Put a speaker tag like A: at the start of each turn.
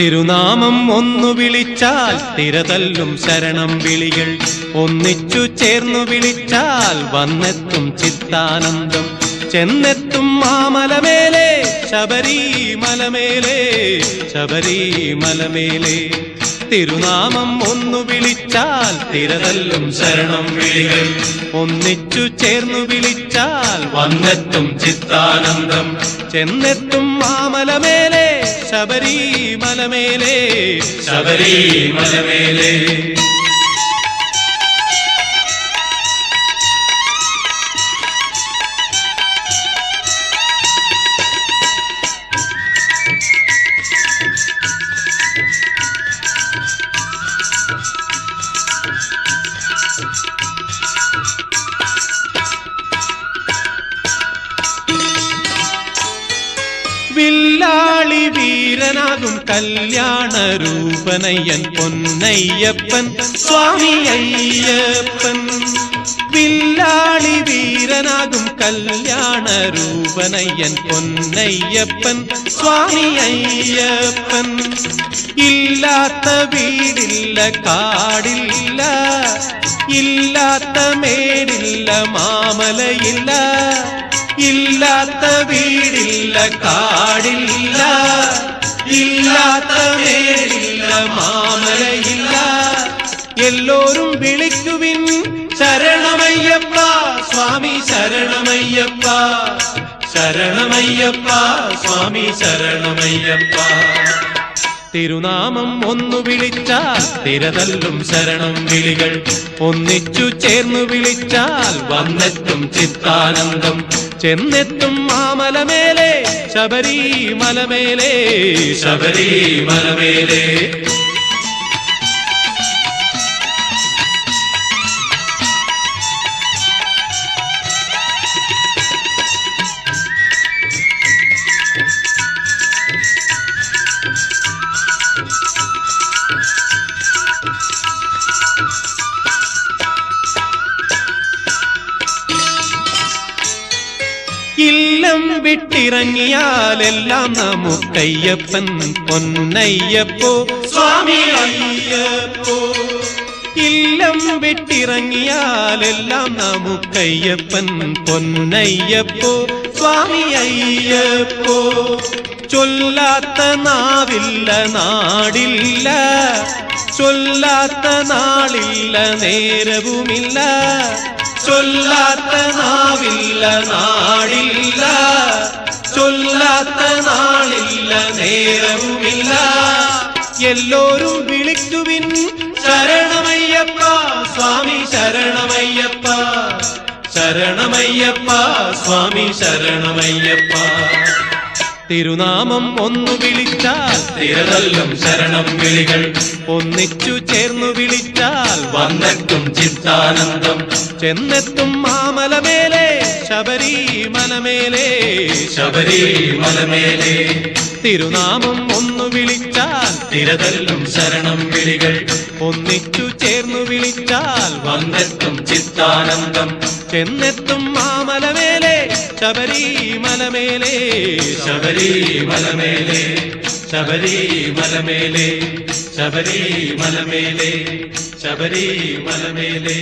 A: തിരുനാമം ഒന്നു വിളിച്ചാൽ തിരതല്ലും ശരണം വിളികൾ. ഒന്നിച്ചു ചേർന്നു വിളിച്ചാൽ വന്നെത്തും ചിത്താനന്ദം. ചെന്നെത്തും മാമലമേലെ ശബരിമലമേലെ ശബരിമലമേലെ. തിരുനാമം ഒന്നു വിളിച്ചാൽ തിരതല്ലും ശരണം വിളികൾ. ഒന്നിച്ചു ചേർന്നു വിളിച്ചാൽ
B: വന്നെത്തും ചിത്താനന്ദം.
A: ചെന്നെത്തും മാമലമേലെ ശബരിമലമേലെ
B: ശബരിമലമേലെ.
A: വില്ലാളി വീരനാകും കല്യാണ രൂപനയ്യൻ പൊന്നയ്യപ്പൻ സ്വാമി അയ്യപ്പൻ വില്ലാളി വീരനാകും കല്യാണ രൂപനയ്യൻ പൊന്നയ്യപ്പൻ സ്വാമി അയ്യപ്പൻ ഇല്ലാത്ത വീടില്ല കാടില്ല ഇല്ലാത്ത മേടില്ല മാമലയില്ല ഇല്ലാത്ത വീടില്ല കാടില്ല. ഇല്ലാത്ത മേടില്ല മാമലയില്ല എല്ലോരും വിളിക്കുവിൻ ശരണമയ്യപ്പ സ്വാമി ശരണമയ്യപ്പ ശരണമയ്യപ്പ സ്വാമി ശരണമയ്യപ്പ. തിരുനാമം ഒന്നു വിളിച്ചാൽ തിരതല്ലും ശരണം വിളികൾ. ഒന്നിച്ചു ചേർന്നു വിളിച്ചാൽ വന്നെത്തും ചിത്താനന്ദം. ചെന്നെത്തും മാമലമേലെ ശബരിമലമേലെ
B: ശബരിമലമേലെ.
A: ഇല്ലം വിട്ടിറങ്ങിയാലെല്ലാം നമുക്കയ്യപ്പൻ പൊന്നയ്യപ്പോ.
B: സ്വാമി
A: അയ്യപ്പോ. ഇല്ലം വിട്ടിറങ്ങിയാലെല്ലാം നമുക്കയ്യപ്പൻ പൊന്നയ്യപ്പോ. സ്വാമി അയ്യപ്പോ. ചൊല്ലാത്ത നാവില്ല നാടില്ല. ചൊല്ലാത്ത നാളില്ല നേരവുമില്ല. ചൊല്ലാത്ത നാവില്ല നാടില്ല ചൊല്ലാത്ത നാളില്ല നേരവുമില്ല എല്ലോരും വിളിക്കുവിൻ ശരണമയ്യപ്പ സ്വാമി ശരണമയ്യപ്പ ശരണമയ്യപ്പ സ്വാമി ശരണമയ്യപ്പ തിരുനാമം ഒന്ന് വിളിച്ചാൽ
B: തിരതല്ലും ശരണം വിളികൾ.
A: ഒന്നിച്ചു ചേർന്നു വിളിച്ചാൽ
B: വന്നെത്തും ചിത്താനന്ദം.
A: ചെന്നെത്തും മാമലമേലെ ശബരിമലമേലെ.
B: ശബരിമലമേലെ.
A: തിരുനാമം ഒന്ന് വിളിച്ചാൽ
B: തിരതല്ലും ശരണം വിളികൾ.
A: ഒന്നിച്ചു ചേർന്നു വിളിച്ചാൽ
B: വന്നെത്തും ചിത്താനന്ദം.
A: ചെന്നെത്തും മാമലമേലെ ശബരിമലമേലെ
B: ശബരിമലമേലെ ശബരിമലമേലെ ശബരിമലമേലെ ശബരിമലമേലെ